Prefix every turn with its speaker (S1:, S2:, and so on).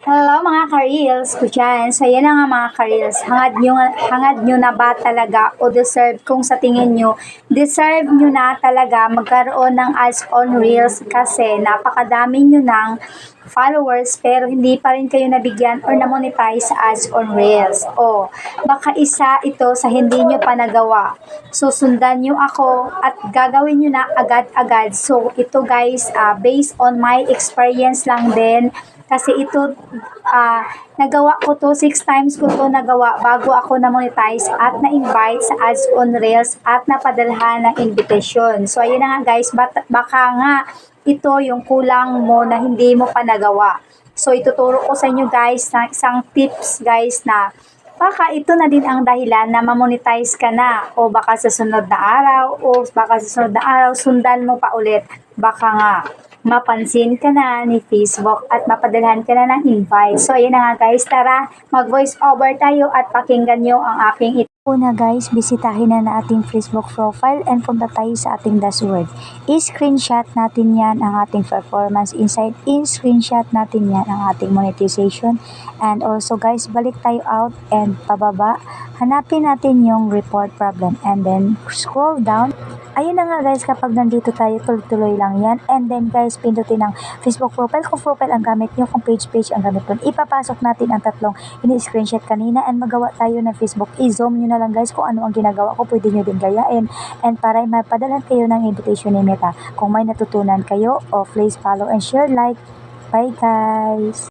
S1: Hello mga ka-reels ko dyan. So yan na nga mga ka-reels. Hangad nyo, hangad nyo na ba talaga o deserve kung sa tingin nyo, deserve nyo na talaga magkaroon ng ads on reels kasi napakadami nyo ng followers pero hindi pa rin kayo nabigyan or na-monetize ads on reels. O baka isa ito sa hindi nyo pa nagawa. Susundan nyo ako at gagawin nyo na agad-agad. So ito guys, ah, based on my experience lang din kasi ito, ah, nagawa ko to, six times ko to nagawa bago ako na-monetize at na-invite sa ads on Reels at napadalhan ng invitation. So, ayun na nga guys, bat- baka nga ito yung kulang mo na hindi mo pa nagawa. So, ituturo ko sa inyo guys na isang tips guys na baka ito na din ang dahilan na ma-monetize ka na o baka sa sunod na araw o baka sa sunod na araw sundan mo pa ulit. Baka nga mapansin ka na ni Facebook at mapadalhan ka na ng invite. So, ayun na nga guys, tara, mag-voice over tayo at pakinggan nyo ang aking.
S2: Una guys, bisitahin na na ating Facebook profile and punta tayo sa ating dashboard. I-screenshot natin yan ang ating performance inside. In-screenshot natin yan ang ating monetization. And also guys, balik tayo out and pababa. Hanapin natin yung report problem and then scroll down. Ayun na nga guys, kapag nandito tayo, tuloy-tuloy lang yan. And then guys, pindutin ang Facebook profile. Kung profile ang gamit nyo, kung page-page ang gamit nyo. Ipapasok natin ang tatlong ini-screenshot kanina and magawa tayo ng Facebook. I-zoom nyo na lang guys kung ano ang ginagawa ko. Pwede nyo din gayain. And para mapadalan kayo ng invitation ni Meta. Kung may natutunan kayo, o please follow and share, like. Bye guys!